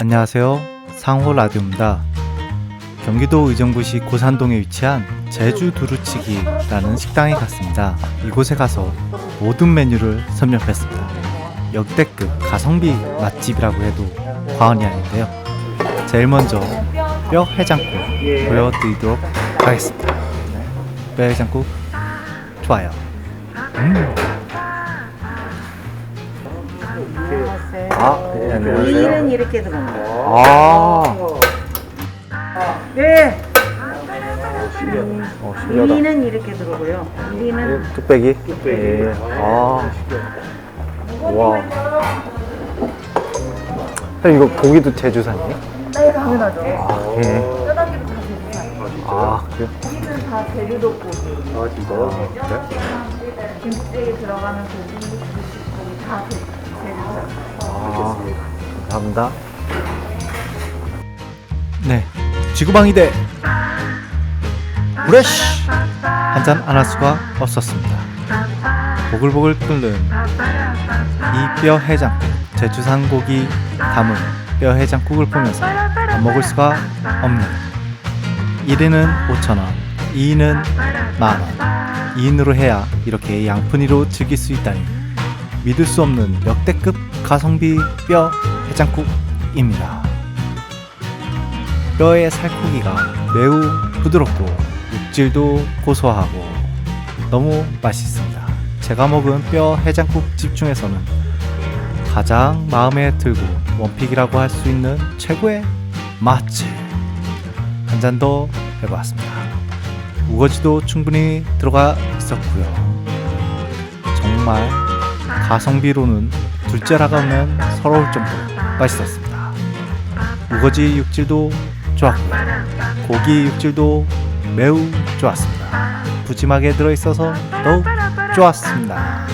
안녕하세요. 상호 라디오입니다. 경기도 의정부시 고산동에 위치한 제주 두루치기라는 식당에 갔습니다. 이곳에 가서 모든 메뉴를 섭렵했습니다. 역대급 가성비 맛집이라고 해도 과언이 아닌데요. 제일 먼저 뼈 해장국 보여드리도록 하겠습니다. 뼈 해장국 좋아요. 음. 아, 네, 안녕하세요. 위는 이렇게 거예요. 아, 네. 어, 신기하다. 위는 이렇게 들어오고요. 위는 뚝배기? 예. 아. 와. 선생님, 이거 고기도 제주산이에요? 네, 당연하죠. 아, 예. 뼈다귀도 다 제주산. 아, 그래요? 고기는 다 제주도 고기. 아, 진짜요? 그래? 김치찌개 들어가는 고기, 고기 다 제- 제주산. 아, 감사합니다. 네. 지구방위대 브레쉬 한잔 안 할 수가 없었습니다. 보글보글 끓는 이 뼈 해장국, 제주산 고기 담은 뼈 해장국을 보면서 안 먹을 수가 없는 1인은 5,000원, 2인은 만원, 2인으로 해야 이렇게 양푼이로 즐길 수 있다니 믿을 수 없는 역대급 가성비 뼈 해장국입니다. 뼈의 살코기가 매우 부드럽고 육질도 고소하고 너무 맛있습니다. 제가 먹은 뼈 해장국 집 중에서는 가장 마음에 들고 원픽이라고 할 수 있는 최고의 맛집 한 잔 더 해보았습니다. 우거지도 충분히 들어가 있었고요. 정말 가성비로는 둘째라고 하면 서러울 정도로 맛있었습니다. 우거지 육질도 좋았고요. 고기 육질도 매우 좋았습니다. 푸짐하게 들어있어서 더욱 좋았습니다.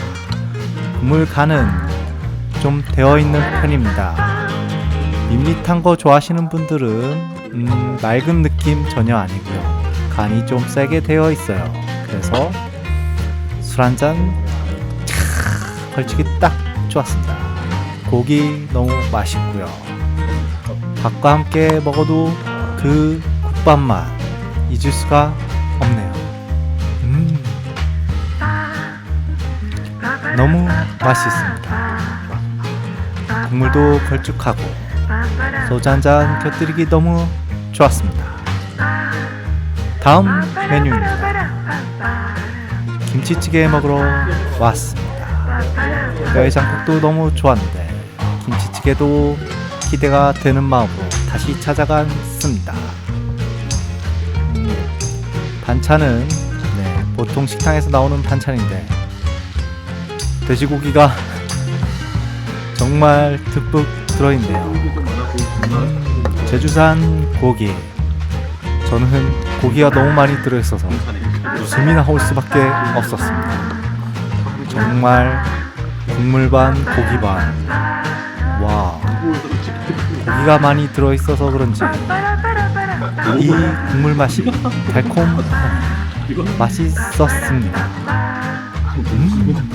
국물 간은 좀 되어 있는 편입니다. 밋밋한 거 좋아하시는 분들은 음, 맑은 느낌 전혀 아니고요. 간이 좀 세게 되어 있어요. 그래서 술 한잔 걸치기 딱 좋았습니다. 고기 너무 맛있고요. 밥과 함께 먹어도 그 국밥 맛 잊을 수가 없네요. 음, 너무 맛있습니다. 국물도 걸쭉하고 소주 한 잔 곁들이기 너무 좋았습니다. 다음 메뉴입니다. 김치찌개 먹으러 왔습니다. 뼈해장국도 너무 좋았는데 김치찌개도 기대가 되는 마음으로 다시 찾아갔습니다. 음, 반찬은 네, 보통 식당에서 나오는 반찬인데 돼지고기가 정말 듬뿍 들어있네요. 음, 제주산 고기. 저는 고기가 너무 많이 들어있어서 웃음이 나올 수밖에 없었습니다. 정말 국물 반 고기 반. 와. 고기가 많이 들어있어서 그런지 이 국물 맛이 달콤 맛있었습니다. 음.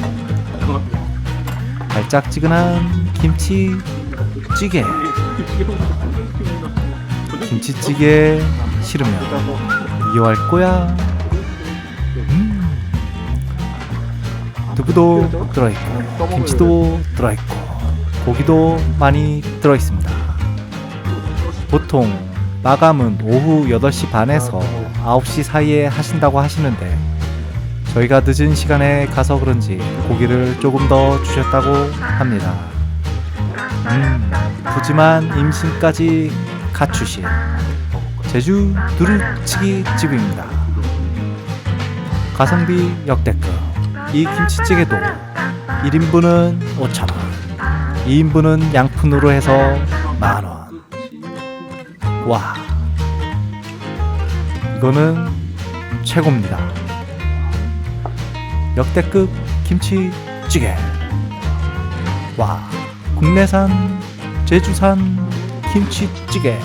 달짝지근한 김치찌개. 김치찌개 싫으면 이어할 거야. 두부도 들어있고 김치도 들어있고 고기도 많이 들어있습니다. 보통 마감은 오후 8시 반에서 9시 사이에 하신다고 하시는데 저희가 늦은 시간에 가서 그런지 고기를 조금 더 주셨다고 합니다. 음, 푸짐한 임신까지 갖추신 제주 두루치기 집입니다. 가성비 역대급. 이 김치찌개도 1인분은 5,000원, 2인분은 양푼으로 해서 만원. 와. 이거는 최고입니다. 역대급 김치찌개. 와. 국내산, 제주산 김치찌개.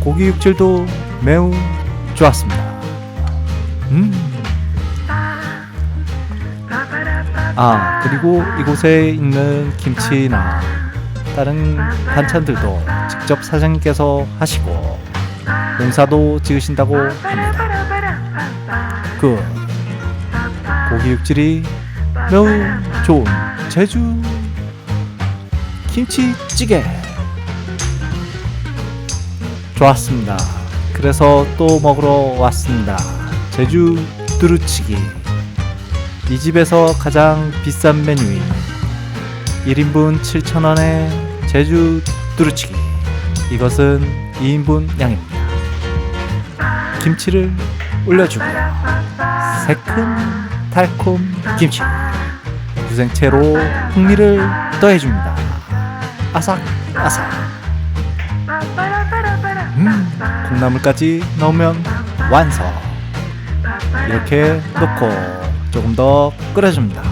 고기 육질도 매우 좋았습니다. 음. 아, 그리고 이곳에 있는 김치나 다른 반찬들도 직접 사장님께서 하시고 농사도 지으신다고 합니다. 그 고기 육질이 매우 좋은 제주 김치찌개 좋았습니다. 그래서 또 먹으러 왔습니다. 제주 두루치기 이 집에서 가장 비싼 메뉴인 1인분 7,000원의 제주 두루치기 이것은 2인분 양입니다. 김치를 올려주고요. 새콤 달콤 김치 무생채로 풍미를 더해줍니다. 아삭 아삭 음 콩나물까지 넣으면 완성 이렇게 넣고 조금 더 끓여줍니다.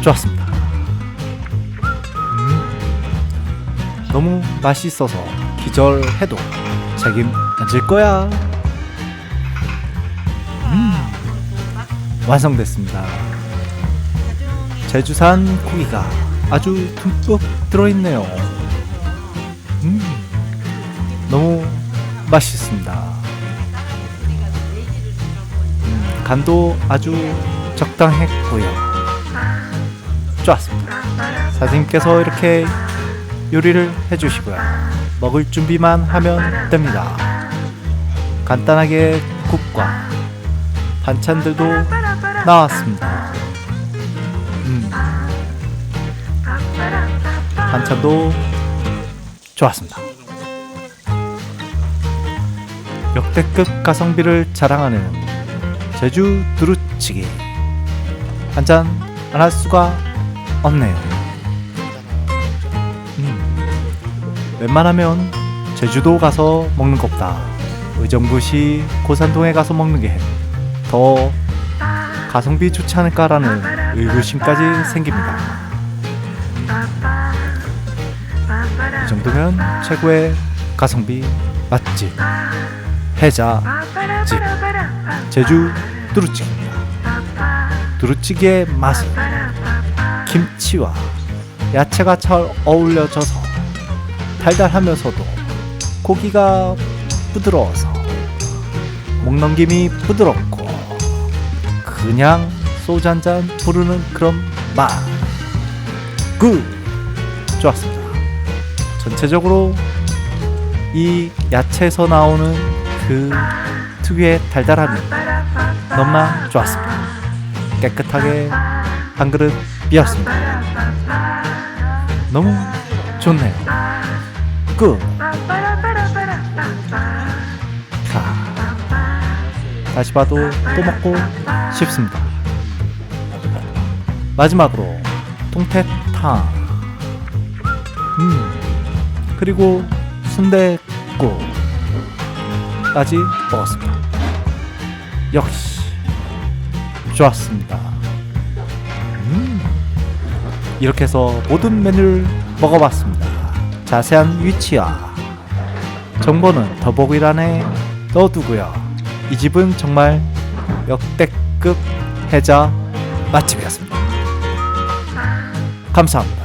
좋았습니다. 음, 너무 맛있어서 기절해도 책임질 거야. 음, 완성됐습니다. 제주산 고기가 아주 듬뿍 들어있네요. 음, 너무 맛있습니다. 간도 아주 적당했고요. 좋았습니다. 사장님께서 이렇게 요리를 해주시고요. 먹을 준비만 하면 됩니다. 간단하게 국과 반찬들도 나왔습니다. 음, 반찬도 좋았습니다. 역대급 가성비를 자랑하는 제주 두루치기 한잔 안 할 수가 없네요. 음, 웬만하면 제주도 가서 먹는 것보다 의정부시 고산동에 가서 먹는 게 더 가성비 좋지 않을까라는 의구심까지 생깁니다. 이 정도면 최고의 가성비 맛집 해자 집 제주 두루치기입니다. 두루치기의 맛은 김치와 야채가 잘 어울려져서 달달하면서도 고기가 부드러워서 목 넘김이 부드럽고 그냥 소주 한 잔 부르는 그런 맛. 굿! 좋았습니다. 전체적으로 이 야채에서 나오는 그 특유의 달달함이 너무나 좋았습니다. 깨끗하게 한 그릇 비었습니다. 너무 좋네요. 굿! 자, 다시 봐도 또 먹고 싶습니다. 마지막으로 통태탕, 음, 그리고 순대국 까지 먹었습니다. 역시 좋았습니다. 음, 이렇게 해서 모든 메뉴를 먹어봤습니다. 자세한 위치와 정보는 더보기란에 넣어두고요. 이 집은 정말 역대급 해자 맛집이었습니다. 감사합니다.